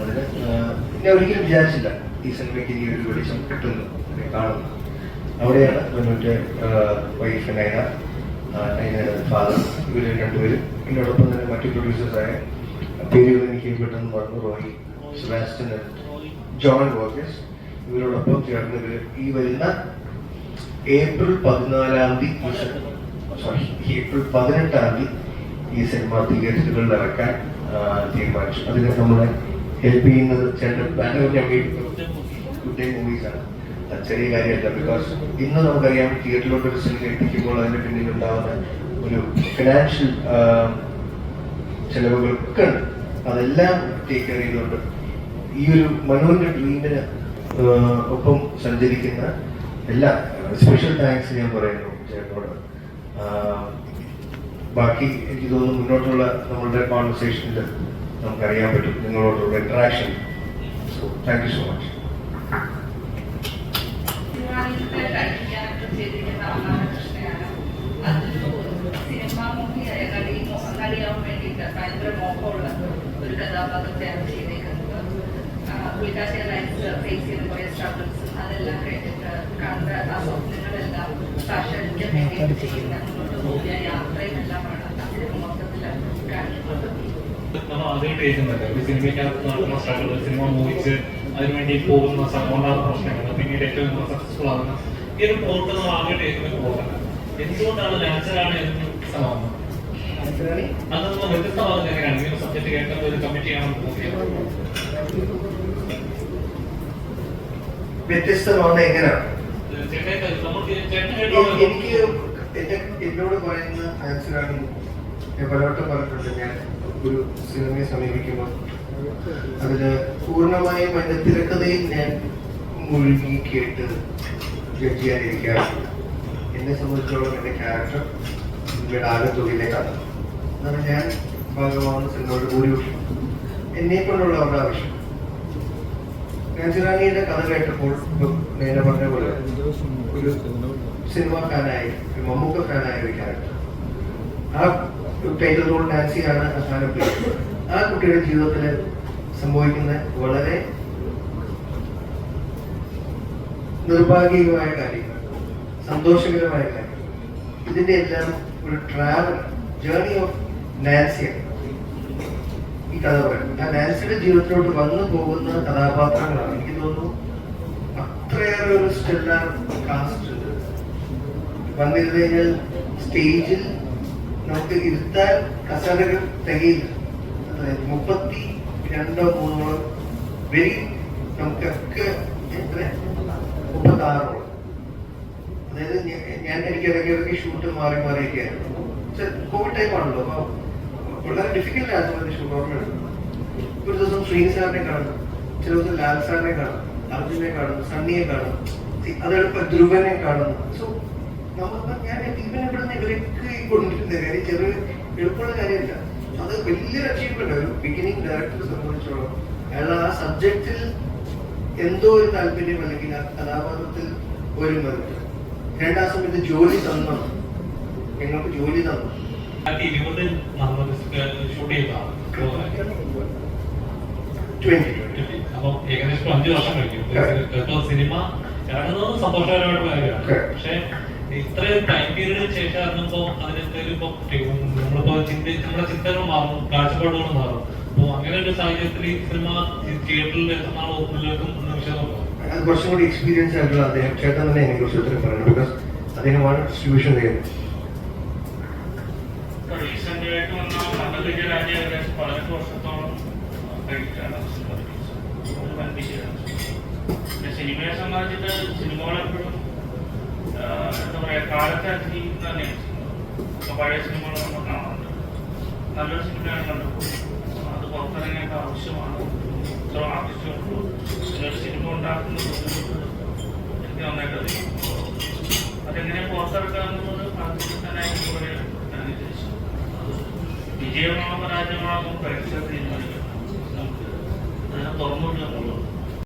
അതിന് ഞാൻ ഒരിക്കലും വിചാരിച്ചില്ല ഈ സിനിമയ്ക്ക് ഇനി ഒരു വെളിച്ചം കിട്ടുന്നു കാണുന്നു അവിടെയാണ് മുന്നൂറ്റ് വൈഫ് നൈന നൈനയുടെ ഫാദർ ഇവർ രണ്ടുപേരും. എന്നോടൊപ്പം തന്നെ മറ്റു പ്രൊഡ്യൂസേഴ്സായ പേരുകൾ എനിക്ക് പെട്ടെന്ന് പറഞ്ഞു റോയി സെബാസ്റ്റ്യൻ ജോൺ വോക്കസ് ഇവരോടൊപ്പം ചേർന്ന് ഇവർ ഈ വരുന്ന ഏപ്രിൽ പതിനാലാം തീയതി സോറി ഏപ്രിൽ പതിനെട്ടാം തീയതി ഈ സിനിമ തിയേറ്ററുകളിൽ ഇറക്കാൻ തീരുമാനിച്ചു. അതിന് നമ്മളെ ഹെൽപ്പ് ചെയ്യുന്നത് ചേട്ടൻ ചെറിയ കാര്യമല്ല ബിക്കോസ് ഇന്ന് നമുക്കറിയാം തിയേറ്ററിലോട്ട് ഒരു സിനിമ എത്തിക്കുമ്പോൾ അതിന്റെ പിന്നിൽ ഉണ്ടാവുന്ന ഒരു ഫിനാൻഷ്യൽ ചെലവുകളൊക്കെ അതെല്ലാം ടേക്ക് കെയർ ചെയ്തുകൊണ്ട് ഈ ഒരു മനുവിന്റെ ഡ്രീമിന് ഒപ്പം സഞ്ചരിക്കുന്ന എല്ലാ സ്പെഷ്യൽ താങ്ക്സ് ഞാൻ പറയുന്നു ചേട്ടനോട്. ബാക്കി എനിക്ക് തോന്നുന്നു മുന്നോട്ടുള്ള നമ്മളുടെ കോൺവെർസേഷനിൽ നമുക്കറിയാൻ പറ്റും നിങ്ങളോടുള്ള interaction so thank you so much ഒരു കഥാപാത്രത്തെയാണ് ചെയ്തേക്കുന്നത് പുള്ളിക്കാശിയെ ലൈഫ് ഫേസ് ചെയ്ത കുറേ സ്ട്രഗിൾസും അതെല്ലാം കേട്ടിട്ട് കണ്ട ആ സ്വപ്നങ്ങളെല്ലാം സാക്ഷാത്കരിക്കാൻ വേണ്ടിയിട്ട് ചെയ്യുന്ന യാത്രയും എല്ലാമാണ് ആ സിനിമ മൊത്തത്തിൽ കാണിക്കുന്നത് നമ്മൾ ആദ്യമായിട്ട് കേൾക്കുന്നുണ്ട് ഒരു സിനിമയ്ക്കകത്ത് നടക്കുന്ന സ്ട്രഗിൾ സിനിമ മോഹിച്ച് അതിനുവേണ്ടി പോകുന്ന ഉണ്ടാകുന്ന പ്രശ്നങ്ങൾ പിന്നീട് ഏറ്റവും സക്സസ്ഫുൾ ആകുന്ന ഈ ഒരു പോർട്ട് നമ്മൾ ആദ്യമായിട്ട് കേൾക്കുന്ന പോകണം. എന്തുകൊണ്ടാണ് നാച്ചുറാണ് എന്ന് സമാധാനം? അതൊന്നും വ്യത്യസ്തമാകുന്നത് എങ്ങനെയാണ്? ഈ സബ്ജക്ട് കേൾക്കുമ്പോൾ ഒരു വ്യത്യസ്തമാണ് എങ്ങനെയാണ്? എനിക്ക് എന്നോട് പറയുന്ന ആൻസറാണ് ഞാൻ പലവട്ടം പറഞ്ഞിട്ടുണ്ട് ഞാൻ. ഒരു സിനിമയെ സമീപിക്കുമ്പോൾ അതിൽ പൂർണമായും അതിന്റെ തിരക്കഥയിൽ ഞാൻ മുഴുകി കേട്ട് ജഡ്ജ് ചെയ്യാനിരിക്കാറുണ്ട് എന്നെ സംബന്ധിച്ചോളം എന്റെ ക്യാരക്ടർ സിനിമയുടെ ആകത്തുകയിലെ കഥ അതാണ് ഞാൻ ഭാഗമാകുന്ന സിനിമയുടെ കൂടി എന്നെ കൊണ്ടുള്ള അവരുടെ ആവശ്യം. രാജറാണിയുടെ കഥ കേട്ടപ്പോൾ നേരെ പറഞ്ഞ പോലെ ഒരു സിനിമ ഫാനായി മമ്മൂക്ക ഫാനായ ഒരു ക്യാരക്ടർ ആ ടൈറ്റിൽ റോൾ ടാക്സിയാണ് അവസാനം. ആ കുട്ടിയുടെ ജീവിതത്തിൽ സംഭവിക്കുന്ന വളരെ നിർഭാഗ്യകമായ കാര്യങ്ങൾ സന്തോഷകരമായ കാര്യങ്ങൾ. ഇതിന്റെ എല്ലാം ഒരു ട്രാവൽ ജേർണി ഓഫ് നാൻസിയാണ് ഈ കഥ പറയുന്നത്. ആ നാൻസിയുടെ ജീവിതത്തിലോട്ട് വന്നു പോകുന്ന കഥാപാത്രങ്ങളാണ്. എനിക്ക് തോന്നുന്നു അത്രയേറെ ഒരു സ്റ്റെല്ലാർ കാസ്റ്റ് വന്നിരുന്നു കഴിഞ്ഞാൽ സ്റ്റേജിൽ നമുക്ക് ഇരുത്താൻ കസേരകൾ തികയില്ല. അതായത് മുപ്പത്തി രണ്ടോ മൂന്നോ വെരി നമുക്കൊക്കെ എത്ര? മുപ്പത്തി ആറോ അതായത് ഞാൻ എനിക്ക് ഇടയ്ക്കിടയ്ക്ക് ഷൂട്ട് മാറി മാറിയൊക്കെയായിരുന്നു കോവിഡ് ടൈം ആണല്ലോ. അപ്പൊ വളരെ ഡിഫിക്കൽട്ട് ആയിരുന്നു ഷൂട്ട് ഓർമ്മയുണ്ട്? ഒരു ദിവസം ശ്രീ സാറിനെ കാണും ചില ദിവസം ലാൽ സാറിനെ കാണും അർജുനെ കാണും സണ്ണിയെ കാണും അതെടുപ്പ് ധ്രുവനെ കാണുന്നു. സോ ഞാൻ ഇവൻ ഇവിടുന്ന് ഇവരൊക്കെ ഈ കൊണ്ടിരുന്ന കാര്യം ചെറിയ എളുപ്പമുള്ള കാര്യമല്ല അത് വലിയൊരു അച്ചീവ്മെന്റ് ഒരു ബിഗിനിങ് ഡയറക്ടറെ സംബന്ധിച്ചോളം അയാൾ ആ സബ്ജക്റ്റിൽ എന്തോ ഒരു താല്പര്യം അല്ലെങ്കിൽ ആ കഥാപാത്രത്തിൽ ഒരു മറുപടി രണ്ടാം സമയത്ത് ജോലി തന്നു ഞങ്ങൾക്ക് ജോലി തന്നു ഏകദേശം അഞ്ചു വർഷം കഴിഞ്ഞു. സിനിമ ഇറങ്ങുന്നത് സന്തോഷകരമായിട്ടുള്ള കാര്യമാണ്. പക്ഷെ ഇത്രയും ടൈം പീരീഡിന് ശേഷം ഇറങ്ങുമ്പോൾ അതിനെന്തെങ്കിലും ഇപ്പൊ നമ്മളിപ്പോ ചിന്ത നമ്മുടെ ചിന്തകൾ മാറും കാഴ്ചപ്പാടുകൾ മാറും. അപ്പൊ അങ്ങനെ ഒരു സാഹചര്യത്തിൽ ഈ സിനിമ തിയേറ്ററിൽ എത്തുന്ന ഒന്നിലേക്കും ഒന്ന് വിഷയം അത് കുറച്ചും കൂടി എക്സ്പീരിയൻസ് ആയിട്ടുള്ള അദ്ദേഹം ചേട്ടൻ തന്നെ എനിക്ക് കുറിച്ച് ഉത്തരം പറയുന്നത് ബിക്കോസ് അദ്ദേഹമാണ് ഡിസ്ട്രിബ്യൂഷൻ ചെയ്യുന്നത് റീസെന്റ് വന്ന ഏകദേശം പതിനെട്ട് വർഷത്തോളം കഴിക്കാണ് സിനിമയെ സംബന്ധിച്ചിട്ട് സിനിമകൾ എപ്പോഴും ജീവിതം തന്നെയാണ് പഴയ സിനിമകൾ നമ്മൾ കാണാറുണ്ട്. നല്ലൊരു സിനിമയാണ് കണ്ടപ്പോൾ അത് പുറത്തിറങ്ങേണ്ട ആവശ്യമാണ്. ഇത്രയും ആവശ്യമുള്ളൂ ഒരു സിനിമ ഉണ്ടാക്കുന്ന എനിക്ക് നന്നായിട്ട് അറിയാം. അതെങ്ങനെ പുറത്തിറക്കാമെന്നുള്ളത് ഞാൻ ഉദ്ദേശിച്ചു വിജയമാണോ പരാജയമാണോ പ്രേക്ഷകർ തീരുമാനിക്കണം നമുക്ക് അതിനെ തുറന്നുകൊണ്ട് എന്നുള്ളത്